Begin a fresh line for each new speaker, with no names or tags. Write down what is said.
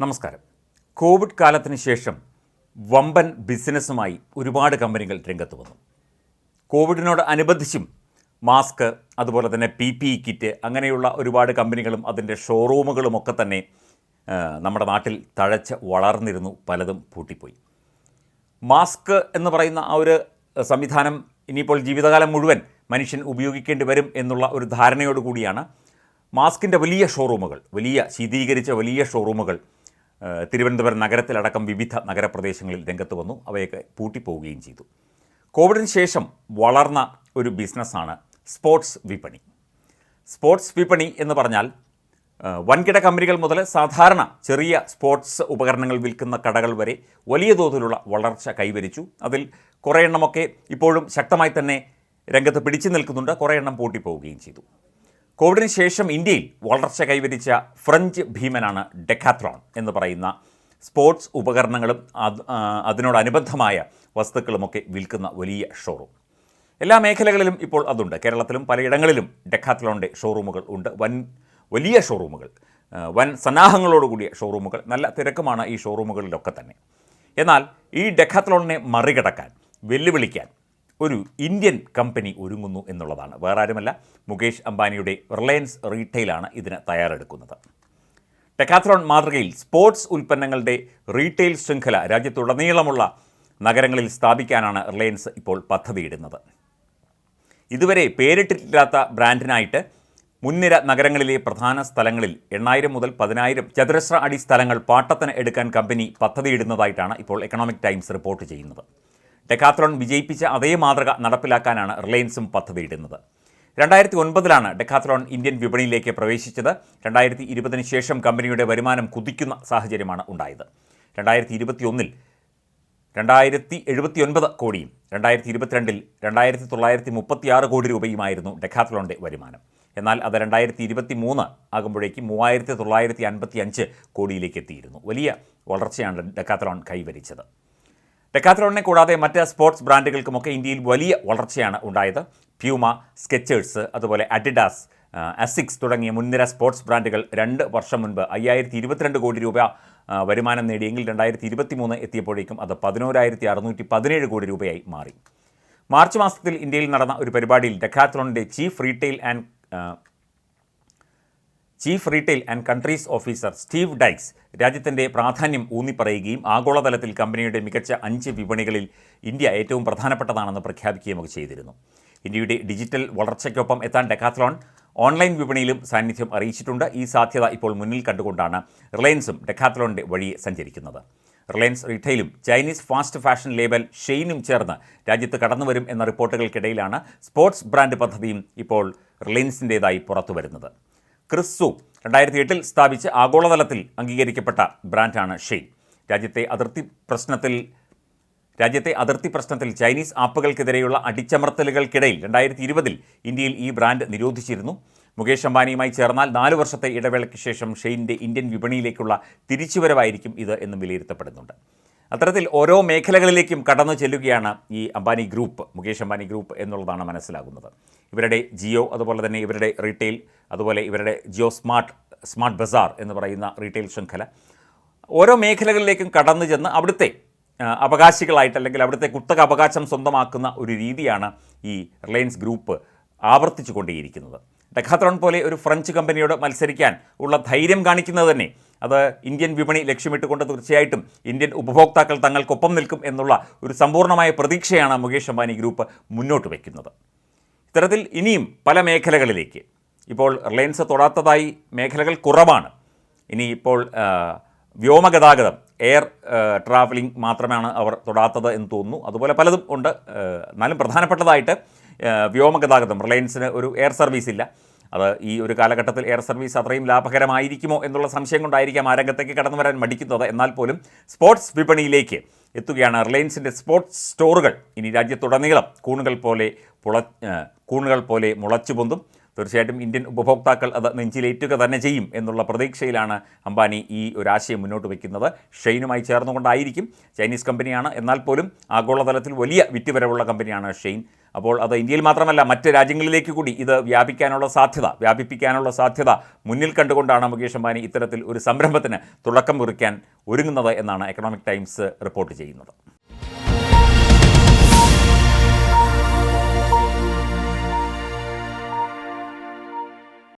നമസ്കാരം. കോവിഡ് കാലത്തിന് ശേഷം വമ്പൻ ബിസിനസ്സുമായി ഒരുപാട് കമ്പനികൾ രംഗത്ത് വന്നു. കോവിഡിനോട് അനുബന്ധിച്ചും മാസ്ക് അതുപോലെ തന്നെ പി പി ഇ കിറ്റ് അങ്ങനെയുള്ള ഒരുപാട് കമ്പനികളും അതിന്റെ ഷോറൂമുകളും ഒക്കെ തന്നെ നമ്മുടെ നാട്ടിൽ തഴച്ച് വളർന്നിരുന്നു പലതും പൂട്ടിപ്പോയി. മാസ്ക് എന്ന് പറയുന്ന ആ ഒരു സംവിധാനം ഇനിയിപ്പോൾ ജീവിതകാലം മുഴുവൻ മനുഷ്യൻ ഉപയോഗിക്കേണ്ടി വരും എന്നുള്ള ഒരു ധാരണയോടുകൂടിയാണ് മാസ്കിന്റെ വലിയ ഷോറൂമുകൾ വലിയ ശീതീകരിച്ച വലിയ ഷോറൂമുകൾ തിരുവനന്തപുരം നഗരത്തിലടക്കം വിവിധ നഗരപ്രദേശങ്ങളിൽ രംഗത്ത് വന്നു. അവയൊക്കെ പൂട്ടിപ്പോവുകയും ചെയ്തു. കോവിഡിന് ശേഷം വളർന്ന ഒരു ബിസിനസ്സാണ് സ്പോർട്സ് വിപണി. സ്പോർട്സ് വിപണി എന്ന് പറഞ്ഞാൽ വൻകിട കമ്പനികൾ മുതൽ സാധാരണ ചെറിയ സ്പോർട്സ് ഉപകരണങ്ങൾ വിൽക്കുന്ന കടകൾ വരെ വലിയ തോതിലുള്ള വളർച്ച കൈവരിച്ചു. അതിൽ കുറേ എണ്ണമൊക്കെ ഇപ്പോഴും ശക്തമായി തന്നെ രംഗത്ത് പിടിച്ചു നിൽക്കുന്നുണ്ട്. കുറേ എണ്ണം പൂട്ടിപ്പോവുകയും ചെയ്തു. കോവിഡിന് ശേഷം ഇന്ത്യയിൽ വളർച്ച കൈവരിച്ച ഫ്രഞ്ച് ഭീമനാണ് ഡെക്കാത്രോൺ എന്ന് പറയുന്ന സ്പോർട്സ് ഉപകരണങ്ങളും അത് അതിനോടനുബന്ധമായ വസ്തുക്കളുമൊക്കെ വിൽക്കുന്ന വലിയ ഷോറൂം. എല്ലാ മേഖലകളിലും ഇപ്പോൾ അതുണ്ട്. കേരളത്തിലും പലയിടങ്ങളിലും ഡെക്കാത്ലോണിന്റെ ഷോറൂമുകൾ ഉണ്ട്. വൻ വലിയ ഷോറൂമുകൾ വൻ സന്നാഹങ്ങളോടുകൂടിയ ഷോറൂമുകൾ നല്ല തിരക്കുമാണ് ഈ ഷോറൂമുകളിലൊക്കെ തന്നെ. എന്നാൽ ഈ ഡെക്കാത്ലോണിനെ മറികടക്കാൻ വെല്ലുവിളിക്കാൻ ഒരു ഇന്ത്യൻ കമ്പനി ഒരുങ്ങുന്നു എന്നുള്ളതാണ്. വേറെ ആരുമല്ല മുകേഷ് അംബാനിയുടെ റിലയൻസ് റീറ്റെയിലാണ് ഇതിന് തയ്യാറെടുക്കുന്നത്. ടെക്കാത്രോൺ മാതൃകയിൽ സ്പോർട്സ് ഉൽപ്പന്നങ്ങളുടെ റീറ്റെയിൽ ശൃംഖല രാജ്യത്തുടനീളമുള്ള നഗരങ്ങളിൽ സ്ഥാപിക്കാനാണ് റിലയൻസ് ഇപ്പോൾ പദ്ധതിയിടുന്നത്. ഇതുവരെ പേരിട്ടിട്ടില്ലാത്ത ബ്രാൻഡിനായിട്ട് മുൻനിര നഗരങ്ങളിലെ പ്രധാന സ്ഥലങ്ങളിൽ എണ്ണായിരം മുതൽ പതിനായിരം ചതുരശ്ര അടി സ്ഥലങ്ങൾ പാട്ടത്തിന് എടുക്കാൻ കമ്പനി പദ്ധതിയിടുന്നതായിട്ടാണ് ഇപ്പോൾ എക്കണോമിക് ടൈംസ് റിപ്പോർട്ട് ചെയ്യുന്നത്. ഡെക്കാത്രോൺ വിജയിപ്പിച്ച അതേ മാതൃക നടപ്പിലാക്കാനാണ് റിലയൻസും പദ്ധതിയിടുന്നത്. രണ്ടായിരത്തി ഒൻപതിലാണ് ഡെക്കാത്രോൺ ഇന്ത്യൻ വിപണിയിലേക്ക് പ്രവേശിച്ചത്. രണ്ടായിരത്തി ഇരുപതിന് ശേഷം കമ്പനിയുടെ വരുമാനം കുതിക്കുന്ന സാഹചര്യമാണ് ഉണ്ടായത്. രണ്ടായിരത്തി ഇരുപത്തിയൊന്നിൽ രണ്ടായിരത്തി എഴുപത്തി ഒൻപത് കോടിയും രണ്ടായിരത്തി ഇരുപത്തിരണ്ടിൽ രണ്ടായിരത്തി തൊള്ളായിരത്തി മുപ്പത്തിയാറ് കോടി രൂപയുമായിരുന്നു ഡെക്കാത്ലോണിന്റെ വരുമാനം. എന്നാൽ അത് രണ്ടായിരത്തി ഇരുപത്തി മൂന്ന് ആകുമ്പോഴേക്ക് മൂവായിരത്തി തൊള്ളായിരത്തി അൻപത്തി അഞ്ച് കോടിയിലേക്ക് എത്തിയിരുന്നു. വലിയ വളർച്ചയാണ് ഡെക്കാത്ലോൺ കൈവരിച്ചത്. ഡെക്കാത്ലോണിനെ കൂടാതെ മറ്റ് സ്പോർട്സ് ബ്രാൻഡുകൾക്കുമൊക്കെ ഇന്ത്യയിൽ വലിയ വളർച്ചയാണ് ഉണ്ടായത്. പ്യൂമ സ്കെച്ചേഴ്സ് അതുപോലെ അഡിഡാസ് അസിക്സ് തുടങ്ങിയ മുൻനിര സ്പോർട്സ് ബ്രാൻഡുകൾ രണ്ട് വർഷം മുൻപ് അയ്യായിരത്തി ഇരുപത്തിരണ്ട് കോടി രൂപ വരുമാനം നേടിയെങ്കിൽ രണ്ടായിരത്തി ഇരുപത്തി മൂന്ന് എത്തിയപ്പോഴേക്കും അത് പതിനോരായിരത്തി അറുന്നൂറ്റി പതിനേഴ് കോടി രൂപയായി മാറി. മാർച്ച് മാസത്തിൽ ഇന്ത്യയിൽ നടന്ന ഒരു പരിപാടിയിൽ ഡെക്കാത്രോണിന്റെ chief retail and chief retail and countries officer Steve Dykes രാജ്യത്തിന്റെ പ്രാധാന്യം ഊന്നിപ്പറയുകയും ആഗോളതലത്തിൽ കമ്പനിയുടെ മികച്ച അഞ്ച് വിപണികളിൽ ഇന്ത്യ ഏറ്റവും പ്രധാനപ്പെട്ടതാണെന്ന് പ്രഖ്യാപിക്കുകയുമൊക്കെ ചെയ്തിരുന്നു. ഇന്ത്യയുടെ ഡിജിറ്റൽ വളർച്ചയ്ക്കൊപ്പം എത്താൻ ഡെക്കാത്ലോൺ ഓൺലൈൻ വിപണിയിലും സാന്നിധ്യം അറിയിച്ചിട്ടുണ്ട്. ഈ സാധ്യത ഇപ്പോൾ മുന്നിൽ കണ്ടുകൊണ്ടാണ് റിലയൻസും ഡെക്കാത്ലോണിന്റെ വഴിയെ സഞ്ചരിക്കുന്നത്. റിലയൻസ് റീറ്റെയിലും ചൈനീസ് ഫാസ്റ്റ് ഫാഷൻ ലേബൽ ഷെയ്നും ചേർന്ന് രാജ്യത്ത് കടന്നുവരും എന്ന റിപ്പോർട്ടുകൾക്കിടയിലാണ് സ്പോർട്സ് ബ്രാൻഡ് പദ്ധതിയും ഇപ്പോൾ റിലയൻസിന്റേതായി പുറത്തുവരുന്നത്. ക്രിസ്സു രണ്ടായിരത്തി എട്ടിൽ സ്ഥാപിച്ച് ആഗോളതലത്തിൽ അംഗീകരിക്കപ്പെട്ട ബ്രാൻഡാണ് ഷെയ്ൻ. രാജ്യത്തെ അതിർത്തി പ്രശ്നത്തിൽ രാജ്യത്തെ അതിർത്തി പ്രശ്നത്തിൽ ചൈനീസ് ആപ്പുകൾക്കെതിരെയുള്ള അടിച്ചമർത്തലുകൾക്കിടയിൽ രണ്ടായിരത്തി ഇരുപതിൽ ഇന്ത്യയിൽ ഈ ബ്രാൻഡ് നിരോധിച്ചിരുന്നു. മുകേഷ് അംബാനിയുമായി ചേർന്നാൽ നാല് വർഷത്തെ ഇടവേളയ്ക്ക് ശേഷം ഷെയ്ന്റെ ഇന്ത്യൻ വിപണിയിലേക്കുള്ള തിരിച്ചുവരവായിരിക്കും ഇത് എന്നും വിലയിരുത്തപ്പെടുന്നുണ്ട്. അത്തരത്തിൽ ഓരോ മേഖലകളിലേക്കും കടന്നു ചെല്ലുകയാണ് ഈ അംബാനി ഗ്രൂപ്പ് മുകേഷ് അംബാനി ഗ്രൂപ്പ് എന്നുള്ളതാണ് മനസ്സിലാകുന്നത്. ഇവരുടെ ജിയോ അതുപോലെ തന്നെ ഇവരുടെ റീറ്റെയിൽ അതുപോലെ ഇവരുടെ ജിയോ സ്മാർട്ട് സ്മാർട്ട് ബസാർ എന്ന് പറയുന്ന റീറ്റെയിൽ ശൃംഖല. ഓരോ മേഖലകളിലേക്കും കടന്നു ചെന്ന് അവിടുത്തെ അവകാശികളായിട്ട് അല്ലെങ്കിൽ അവിടുത്തെ കുത്തക അവകാശം സ്വന്തമാക്കുന്ന ഒരു രീതിയാണ് ഈ റിലയൻസ് ഗ്രൂപ്പ് ആവർത്തിച്ചു കൊണ്ടേയിരിക്കുന്നത് ഡെക്കാത്രോൺ പോലെ ഒരു ഫ്രഞ്ച് കമ്പനിയോട് മത്സരിക്കാൻ ഉള്ള ധൈര്യം കാണിക്കുന്നത് തന്നെ അത് ഇന്ത്യൻ വിപണി ലക്ഷ്യമിട്ടുകൊണ്ട് തീർച്ചയായിട്ടും ഇന്ത്യൻ ഉപഭോക്താക്കൾ തങ്ങൾക്കൊപ്പം നിൽക്കും എന്നുള്ള ഒരു സമ്പൂർണമായ പ്രതീക്ഷയാണ് മുകേഷ് അംബാനി ഗ്രൂപ്പ് മുന്നോട്ട് വയ്ക്കുന്നത്. ഇത്തരത്തിൽ ഇനിയും പല മേഖലകളിലേക്ക് ഇപ്പോൾ റിലയൻസ് തൊടാത്തതായി മേഖലകൾ കുറവാണ്. ഇനി ഇപ്പോൾ വ്യോമഗതാഗതം എയർ ട്രാവലിംഗ് മാത്രമാണ് അവർ തൊടാത്തത് എന്ന് തോന്നുന്നു. അതുപോലെ പലതും ഉണ്ട്. എന്നാലും പ്രധാനപ്പെട്ടതായിട്ട് വ്യോമഗതാഗതം റിലയൻസിന് ഒരു എയർ സർവീസ് ഇല്ല. അത് ഈ ഒരു കാലഘട്ടത്തിൽ എയർ സർവീസ് അത്രയും ലാഭകരമായിരിക്കുമോ എന്നുള്ള സംശയം കൊണ്ടായിരിക്കാം ആ രംഗത്തേക്ക് കടന്നു വരാൻ മടിക്കുന്നത്. എന്നാൽ പോലും സ്പോർട്സ് വിപണിയിലേക്ക് എത്തുകയാണ് റിലയൻസിന്റെ സ്പോർട്സ് സ്റ്റോറുകൾ. ഇനി രാജ്യത്തുടനീളം കൂണുകൾ പോലെ പുള കൂണുകൾ പോലെ മുളച്ചു പൊന്തും തീർച്ചയായിട്ടും ഇന്ത്യൻ ഉപഭോക്താക്കൾ അത് നെഞ്ചിലേറ്റുക തന്നെ ചെയ്യും എന്നുള്ള പ്രതീക്ഷയിലാണ് അംബാനി ഈ ഒരു ആശയം മുന്നോട്ട് വയ്ക്കുന്നത്. ഷെയ്നുമായി ചേർന്നുകൊണ്ടായിരിക്കും ചൈനീസ് കമ്പനിയാണ്. എന്നാൽ പോലും ആഗോളതലത്തിൽ വലിയ വിറ്റുവരവുള്ള കമ്പനിയാണ് ഷെയ്ൻ. അപ്പോൾ അത് ഇന്ത്യയിൽ മാത്രമല്ല മറ്റ് രാജ്യങ്ങളിലേക്ക് കൂടി ഇത് വ്യാപിക്കാനുള്ള സാധ്യത വ്യാപിപ്പിക്കാനുള്ള സാധ്യത മുന്നിൽ കണ്ടുകൊണ്ടാണ് മുകേഷ് അംബാനി ഇത്തരത്തിൽ ഒരു സംരംഭത്തിന് തുടക്കം കുറിക്കാൻ ഒരുങ്ങുന്നത് എന്നാണ് എക്കണോമിക് ടൈംസ് റിപ്പോർട്ട് ചെയ്യുന്നത്.